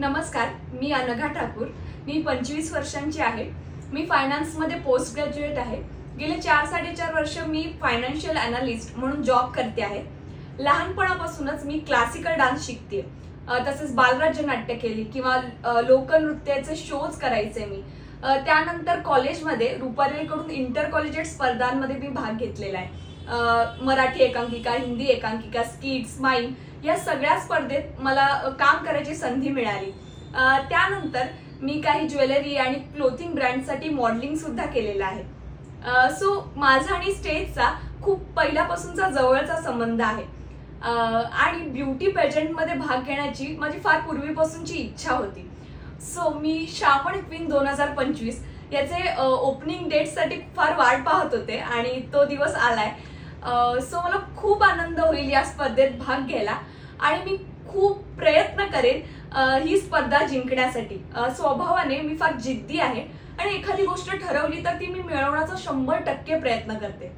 नमस्कार मी अनघा ठाकूर. मी पंचवीस वर्षांची आहे. मी फायनान्समध्ये पोस्ट ग्रॅज्युएट आहे. गेले चार साडेचार वर्ष मी फायनान्शियल अनालिस्ट म्हणून जॉब करते आहे. लहानपणापासूनच मी क्लासिकल डान्स शिकते तसेच बालराज्य नाट्य केली किंवा लोकनृत्याचे शोज करायचे मी. त्यानंतर कॉलेजमध्ये रुपारेलकडून इंटर कॉलेजेट स्पर्धांमध्ये मी भाग घेतलेला आहे. मराठी एकांकिका हिंदी एकांकिका स्किट्स माईम या सगळ्या स्पर्धेत मला काम करायची संधी मिळाली. त्यानंतर मी काही ज्वेलरी आणि क्लोथिंग ब्रँडसाठी मॉडेलिंग सुद्धा केलेलं आहे. सो माझा आणि स्टेजचा खूप पहिल्यापासूनचा जवळचा संबंध आहे. आणि ब्युटी पेजंटमध्ये भाग घेण्याची माझी फार पूर्वीपासूनची इच्छा होती. सो मी श्रावण क्वीन दोन हजार पंचवीस याचे ओपनिंग डेटसाठी फार वाट पाहत होते आणि तो दिवस आलाय. सो मला खूप आनंद होईल या स्पर्धेत भाग घ्यायला. आणि मी खूप प्रयत्न करेन ही स्पर्धा जिंकण्यासाठी. स्वभावाने मी फार जिद्दी आहे. आणि एखादी गोष्ट ठरवली तर ती मी मिळवण्याचा शंभर टक्के प्रयत्न करते.